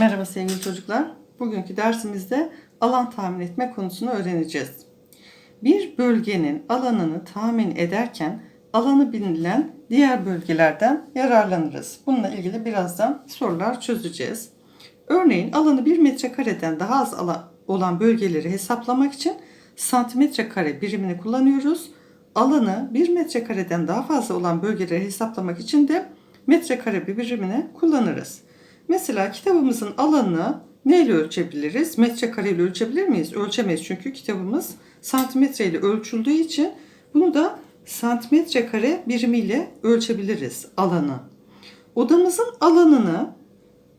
Merhaba sevgili çocuklar. Bugünkü dersimizde alan tahmin etme konusunu öğreneceğiz. Bir bölgenin alanını tahmin ederken alanı bilinen diğer bölgelerden yararlanırız. Bununla ilgili birazdan sorular çözeceğiz. Örneğin alanı 1 metrekareden daha az olan bölgeleri hesaplamak için santimetre kare birimini kullanıyoruz. Alanı 1 metrekareden daha fazla olan bölgeleri hesaplamak için de metrekare bir birimini kullanırız. Mesela kitabımızın alanını neyle ölçebiliriz? Metrekare ile ölçebilir miyiz? Ölçemeyiz çünkü kitabımız santimetre ile ölçüldüğü için bunu da santimetre kare birimiyle ölçebiliriz alanı. Odamızın alanını,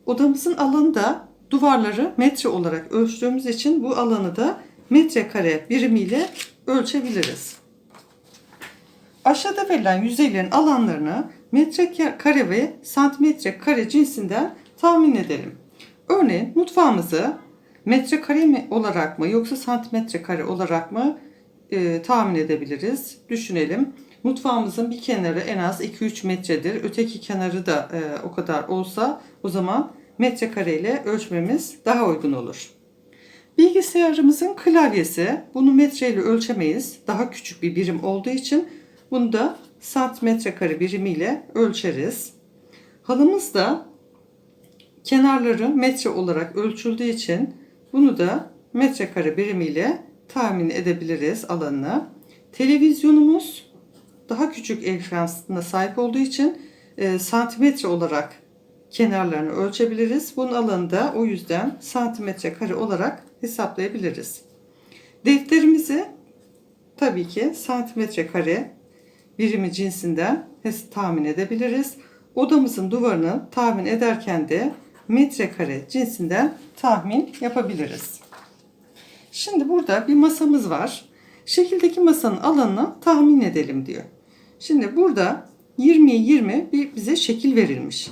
odamızın alanı da duvarları metre olarak ölçtüğümüz için bu alanı da metrekare birimiyle ölçebiliriz. Aşağıda verilen yüzeylerin alanlarını metrekare ve santimetre kare cinsinden tahmin edelim. Örneğin mutfağımızı metrekare mi olarak mı yoksa santimetre kare olarak mı e, tahmin edebiliriz? Düşünelim. Mutfağımızın bir kenarı en az 2-3 metredir. Öteki kenarı da e, o kadar olsa o zaman metrekare ile ölçmemiz daha uygun olur. Bilgisayarımızın klavyesi bunu metre ile ölçemeyiz. Daha küçük bir birim olduğu için bunu da santimetre kare birimiyle ölçeriz. Halımız da kenarları metre olarak ölçüldüğü için bunu da metrekare birimiyle tahmin edebiliriz alanını. Televizyonumuz daha küçük ekranına sahip olduğu için e, santimetre olarak kenarlarını ölçebiliriz. Bunun alanı da o yüzden santimetre kare olarak hesaplayabiliriz. Defterimizi tabii ki santimetre kare birimi cinsinden tahmin edebiliriz. Odamızın duvarını tahmin ederken de metrekare cinsinden tahmin yapabiliriz. Şimdi burada bir masamız var. Şekildeki masanın alanını tahmin edelim diyor. Şimdi burada 20'ye 20 bir bize şekil verilmiş.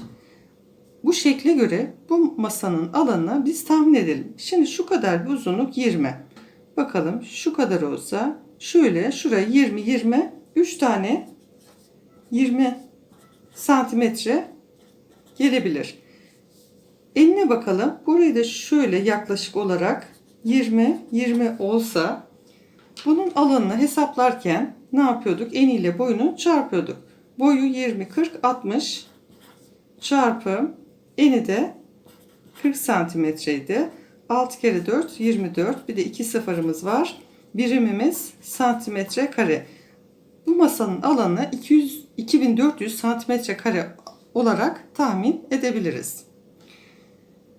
Bu şekle göre bu masanın alanını biz tahmin edelim. Şimdi şu kadar bir uzunluk 20. Bakalım şu kadar olsa şöyle şuraya 20 20 3 tane 20 santimetre gelebilir. Eline bakalım. Burayı da şöyle yaklaşık olarak 20 20 olsa bunun alanını hesaplarken ne yapıyorduk? Eniyle boyunu çarpıyorduk. Boyu 20 40 60 çarpı eni de 40 santimetreydi. 6 kere 4 24 bir de 2 sıfırımız var. Birimimiz santimetre kare. Bu masanın alanı 200 2400 santimetre kare olarak tahmin edebiliriz.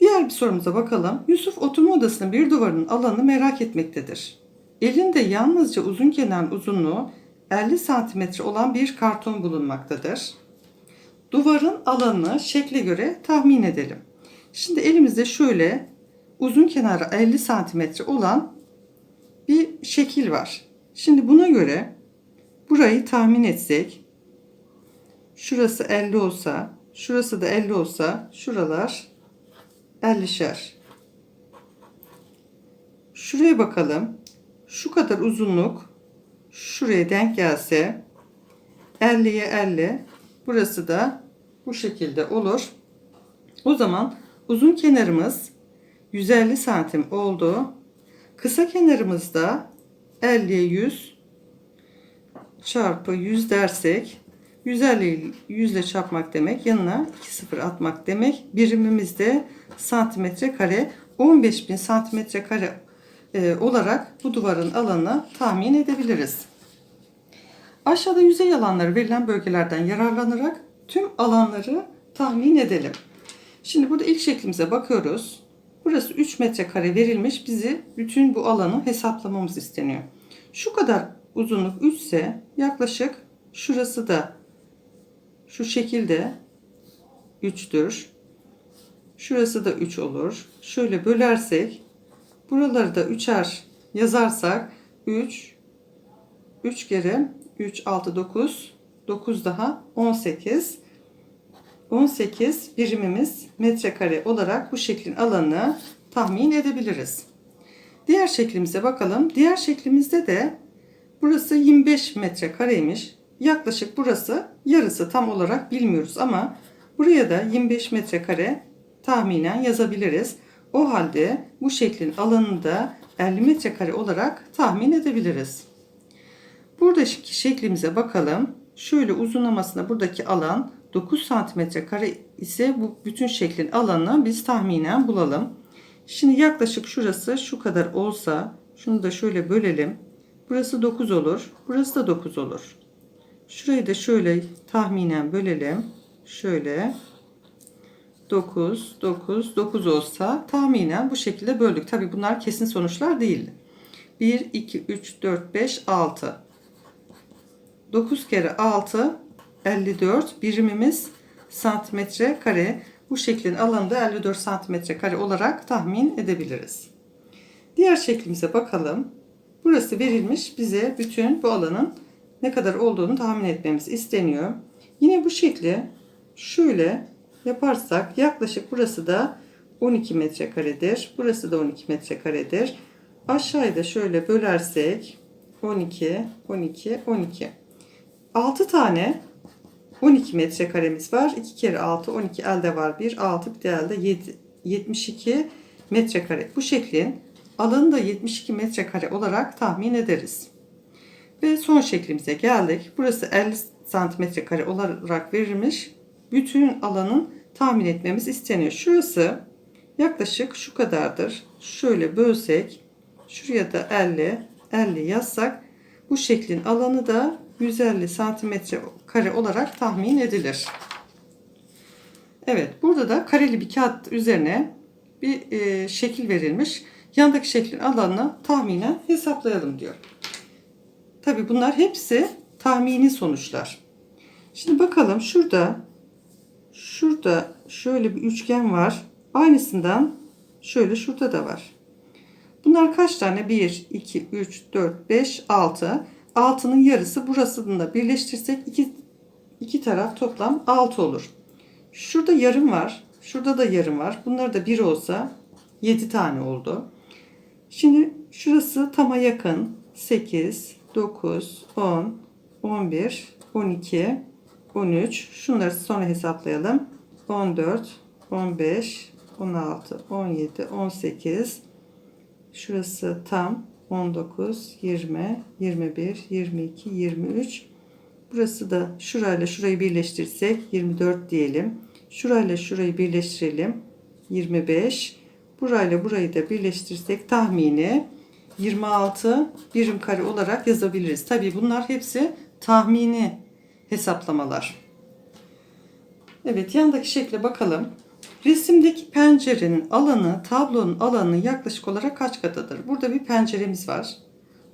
Diğer bir sorumuza bakalım. Yusuf oturma odasının bir duvarının alanını merak etmektedir. Elinde yalnızca uzun kenar uzunluğu 50 santimetre olan bir karton bulunmaktadır. Duvarın alanını şekle göre tahmin edelim. Şimdi elimizde şöyle uzun kenarı 50 santimetre olan bir şekil var. Şimdi buna göre burayı tahmin etsek şurası 50 olsa şurası da 50 olsa şuralar 50'şer. Şuraya bakalım. Şu kadar uzunluk şuraya denk gelse 50'ye 50 burası da bu şekilde olur. O zaman uzun kenarımız 150 santim oldu. Kısa kenarımız da 50'ye 100 çarpı 100 dersek 150 100 ile çarpmak demek yanına 2 sıfır atmak demek. Birimimiz de santimetre kare 15.000 santimetre kare e, olarak bu duvarın alanını tahmin edebiliriz. Aşağıda yüzey alanları verilen bölgelerden yararlanarak tüm alanları tahmin edelim. Şimdi burada ilk şeklimize bakıyoruz. Burası 3 metrekare verilmiş. Bizi bütün bu alanı hesaplamamız isteniyor. Şu kadar uzunluk 3 ise yaklaşık şurası da şu şekilde 3'tür. Şurası da 3 olur. Şöyle bölersek buraları da 3'er yazarsak 3 3 kere 3 6 9 9 daha 18 18 birimimiz metrekare olarak bu şeklin alanını tahmin edebiliriz. Diğer şeklimize bakalım. Diğer şeklimizde de burası 25 metrekareymiş. Yaklaşık burası yarısı tam olarak bilmiyoruz ama buraya da 25 metrekare tahminen yazabiliriz. O halde bu şeklin alanını da 50 metrekare olarak tahmin edebiliriz. Buradaki şeklimize bakalım. Şöyle uzunlamasına buradaki alan 9 santimetre kare ise bu bütün şeklin alanını biz tahminen bulalım. Şimdi yaklaşık şurası şu kadar olsa şunu da şöyle bölelim. Burası 9 olur. Burası da 9 olur. Şurayı da şöyle tahminen bölelim. Şöyle 9, 9, 9 olsa tahminen bu şekilde böldük. Tabi bunlar kesin sonuçlar değil. 1, 2, 3, 4, 5, 6. 9 kere 6, 54 birimimiz santimetre kare. Bu şeklin alanı da 54 santimetre kare olarak tahmin edebiliriz. Diğer şeklimize bakalım. Burası verilmiş bize bütün bu alanın ne kadar olduğunu tahmin etmemiz isteniyor. Yine bu şekli şöyle yaparsak yaklaşık burası da 12 metrekaredir. Burası da 12 metrekaredir. Aşağıya da şöyle bölersek 12, 12, 12. 6 tane 12 metrekaremiz var. 2 kere 6, 12 elde var. 1, 6 bir de elde 7, 72 metrekare. Bu şeklin alanı da 72 metrekare olarak tahmin ederiz. Ve son şeklimize geldik. Burası 50 santimetre kare olarak verilmiş. Bütün alanın tahmin etmemiz isteniyor. Şurası yaklaşık şu kadardır. Şöyle bölsek şuraya da 50 50 yazsak bu şeklin alanı da 150 santimetre kare olarak tahmin edilir. Evet burada da kareli bir kağıt üzerine bir e, şekil verilmiş. Yandaki şeklin alanını tahminen hesaplayalım diyor. Tabi bunlar hepsi tahmini sonuçlar. Şimdi bakalım şurada şurada şöyle bir üçgen var. Aynısından şöyle şurada da var. Bunlar kaç tane? 1, 2, 3, 4, 5, 6. 6'nın yarısı burasını da birleştirsek iki, iki taraf toplam 6 olur. Şurada yarım var. Şurada da yarım var. Bunlar da 1 olsa 7 tane oldu. Şimdi şurası tama yakın. 8, 9, 10, 11, 12, 13. Şunları sonra hesaplayalım. 14, 15, 16, 17, 18. Şurası tam 19, 20, 21, 22, 23. Burası da şurayla şurayı birleştirsek 24 diyelim. Şurayla şurayı birleştirelim. 25. Burayla burayı da birleştirsek tahmini 26 birim kare olarak yazabiliriz. Tabi bunlar hepsi tahmini hesaplamalar. Evet yandaki şekle bakalım. Resimdeki pencerenin alanı tablonun alanının yaklaşık olarak kaç katıdır? Burada bir penceremiz var.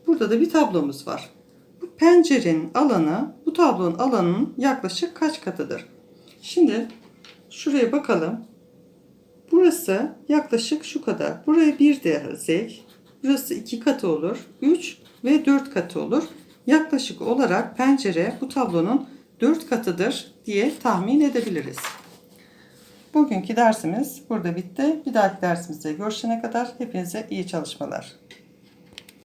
Burada da bir tablomuz var. Bu pencerenin alanı bu tablonun alanının yaklaşık kaç katıdır? Şimdi şuraya bakalım. Burası yaklaşık şu kadar. Buraya bir dersek burası iki katı olur. 3 ve 4 katı olur. Yaklaşık olarak pencere bu tablonun 4 katıdır diye tahmin edebiliriz. Bugünkü dersimiz burada bitti. Bir dahaki dersimizde görüşene kadar hepinize iyi çalışmalar.